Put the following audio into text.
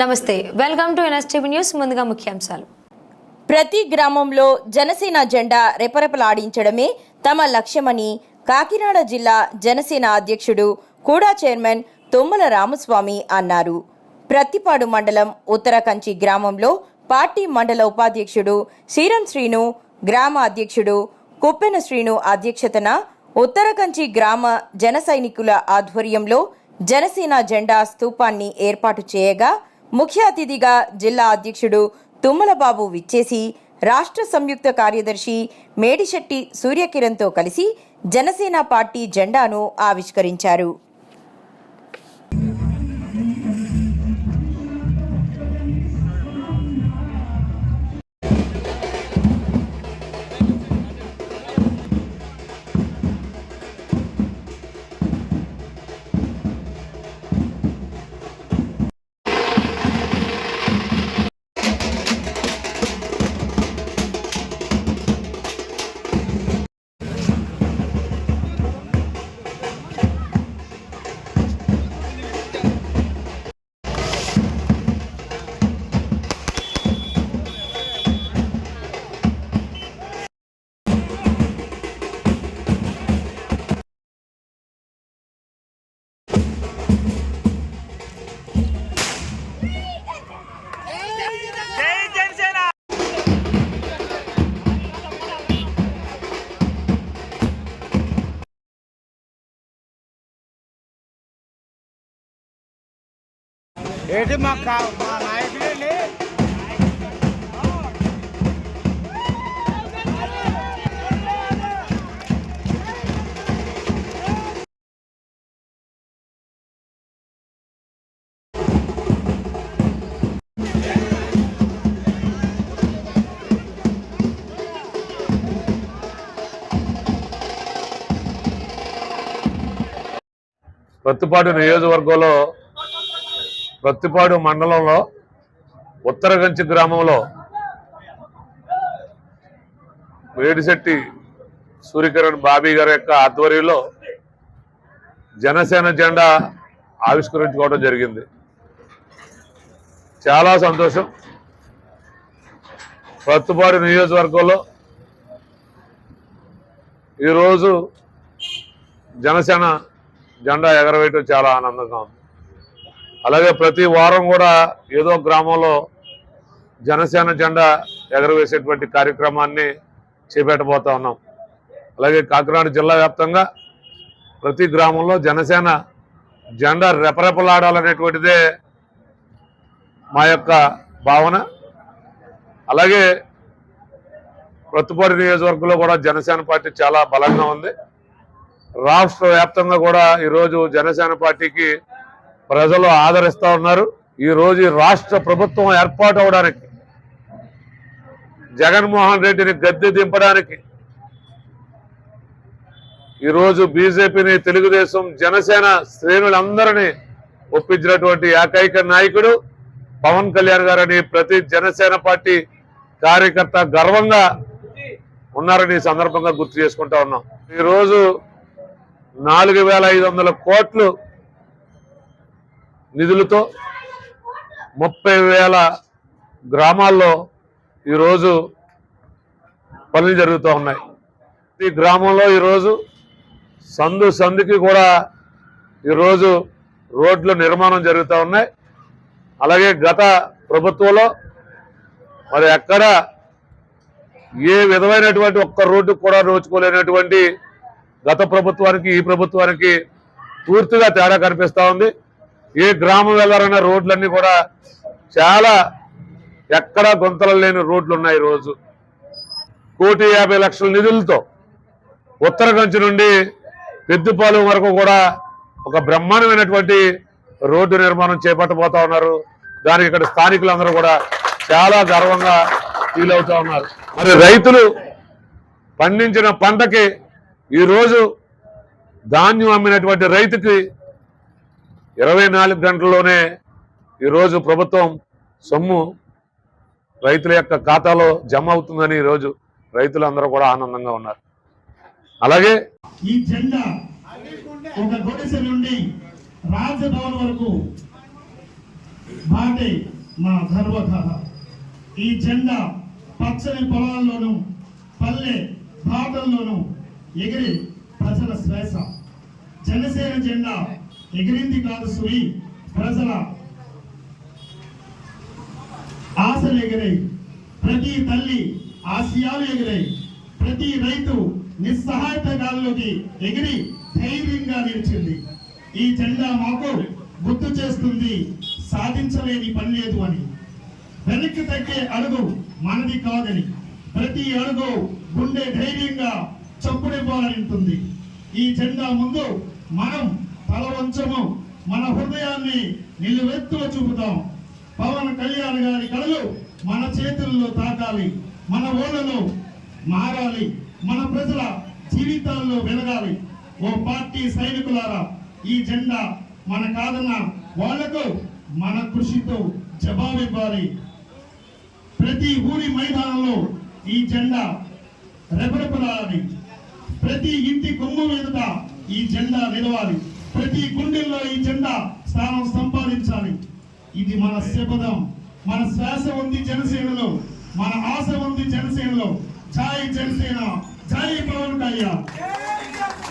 నమస్తే welcome to NSTV news ముందుగా ముఖ్యాంశాలు. ప్రతి గ్రామంలో జనసేన జెండా రెపరెపలాడించడమే తమ లక్ష్యమని కాకినాడ జిల్లా జనసేన అధ్యక్షుడు కూడా చైర్మన్ తుమ్మల రామస్వామి అన్నారు. ప్రత్తిపాడు మండలం ఉత్తరకంచి గ్రామంలో పార్టీ మండల ఉపాధ్యక్షుడు శ్రీరం శ్రీను గ్రామ అధ్యక్షుడు కుప్పెన శ్రీను అధ్యక్షతన ఉత్తరకంచి గ్రామ జన సైనికుల ఆధ్వర్యంలో జనసేన జెండా స్తూపాన్ని ఏర్పాటు చేయగా ముఖ్య అతిథిగా జిల్లా అధ్యక్షుడు తుమ్మలబాబు విచ్చేసి రాష్ట్ర సంయుక్త కార్యదర్శి మేడిశెట్టి సూర్యకిరణ్తో కలిసి జనసేన పార్టీ జెండాను ఆవిష్కరించారు. ఏంటి మా కా- మా నాయకుడండి ప్రత్తిపాడు నియోజకవర్గంలో ప్రత్తిపాడు మండలంలో ఉత్తరగంచి గ్రామంలో వేడిశెట్టి సూర్యకిరణ్ బాబీ గారి యొక్క ఆధ్వర్యంలో జనసేన జెండా ఆవిష్కరించుకోవడం జరిగింది. చాలా సంతోషం. ప్రత్తిపాడు నియోజకవర్గంలో ఈరోజు జనసేన జెండా ఎగరవేయటం చాలా ఆనందంగా ఉంది. అలాగే ప్రతి వారం కూడా ఏదో గ్రామంలో జనసేన జెండా ఎగరవేసేటువంటి కార్యక్రమాన్ని చేపెట్టబోతా ఉన్నాం. అలాగే కాకినాడ జిల్లా వ్యాప్తంగా ప్రతి గ్రామంలో జనసేన జెండా రెపరెపలాడాలనేటువంటిదే మా యొక్క భావన. అలాగే ప్రతిపడి నియోజకవర్గంలో కూడా జనసేన పార్టీ చాలా బలంగా ఉంది. రాష్ట్ర వ్యాప్తంగా కూడా ఈరోజు జనసేన పార్టీకి ప్రజలు ఆదరిస్తూ ఉన్నారు. ఈరోజు రాష్ట్ర ప్రభుత్వం ఏర్పాటు అవడానికి జగన్మోహన్ రెడ్డిని గద్దె దింపడానికి ఈరోజు బీజేపీని తెలుగుదేశం జనసేన శ్రేణులందరినీ ఒప్పించినటువంటి ఏకైక నాయకుడు పవన్ కళ్యాణ్ గారని ప్రతి జనసేన పార్టీ కార్యకర్త గర్వంగా ఉన్నారని ఈ సందర్భంగా గుర్తు చేసుకుంటా ఉన్నాం. ఈరోజు నాలుగు వేల ఐదు వందల కోట్లు నిధులతో ముప్పై వేల గ్రామాల్లో ఈరోజు పనులు జరుగుతూ ఉన్నాయి. ఈ గ్రామంలో ఈరోజు సందు సందుకి కూడా ఈరోజు రోడ్లు నిర్మాణం జరుగుతూ ఉన్నాయి. అలాగే గత ప్రభుత్వంలో మరి ఎక్కడ ఏ విధమైనటువంటి ఒక్క రోడ్డు కూడా నోచుకోలేనటువంటి గత ప్రభుత్వానికి ఈ ప్రభుత్వానికి పూర్తిగా తేడా కనిపిస్తూ ఉంది. ఏ గ్రామం వెళ్ళాలన్న రోడ్లన్నీ కూడా చాలా ఎక్కడా గుంతలు లేని రోడ్లు ఉన్నాయి ఈరోజు. కోటి యాభై లక్షల నిధులతో ఉత్తరగంచి నుండి పెద్దపాలెం వరకు కూడా ఒక బ్రహ్మాండమైనటువంటి రోడ్డు నిర్మాణం చేపట్టబోతా ఉన్నారు. దానికి ఇక్కడ స్థానికులందరూ కూడా చాలా గర్వంగా ఫీల్ అవుతా ఉన్నారు. మరి రైతులు పండించిన పంటకి ఈరోజు ధాన్యం అమ్మినటువంటి రైతుకి ఇరవై నాలుగు గంటల్లోనే ఈరోజు ప్రభుత్వం సొమ్ము రైతుల యొక్క ఖాతాలో జమ అవుతుందని ఈరోజు రైతులందరూ కూడా ఆనందంగా ఉన్నారు. అలాగే ఈ జెండా ఒక గుడిసె నుండి రాజభవన్ వరకు బాటే మా గర్వకథ ఈ జెండా పచ్చని పొలాల్లోనూ పల్లె బాటల్లోనూ ఎగిరి ప్రజల శ్వాస జనసేన జెండా ఎగిరింది కాదు సుయి ప్రజల ఆశలు ఎగిరాయి. ప్రతి తల్లి ఆశయాలు ఎగిరాయి. ప్రతి రైతు నిస్సహాయత గాల్లోకి ఎగిరి ధైర్యంగా నిలిచింది. ఈ జెండా మాకు గుర్తు చేస్తుంది సాధించలేని పని లేదు అని. వెనక్కి తగ్గే అడుగు మనది కాదని. ప్రతి అడుగు గుండె ధైర్యంగా చప్పుడిపోవాలంటుంది ఈ జెండా ముందు మనం తల వంచము మన హృదయాన్ని నిలువెత్తులో చూపుతాం. పవన్ కళ్యాణ్ గారి కళలు మన చేతుల్లో తాకాలి. మన ఓళ్ళలో మారాలి. మన ప్రజల జీవితాల్లో వెలగాలి. ఓ పార్టీ సైనికులారా ఈ జెండా మన కాదన్న వాళ్ళకు మన కృషితో జవాబివ్వాలి ప్రతి ఊరి మైదానంలో ఈ జెండా రెపరెపలాడాలి. ప్రతి ఇంటి కొమ్ము మీదట ఈ జెండా నిలవాలి. ప్రతి గుండెల్లో ఈ జెండా స్థానం సంపాదించాలి. ఇది మన శపథం. మన శ్వాస ఉంది జనసేనలో మన ఆశ ఉంది జనసేనలో. జై జనసేన. జై పవన్ కళ్యాణ్.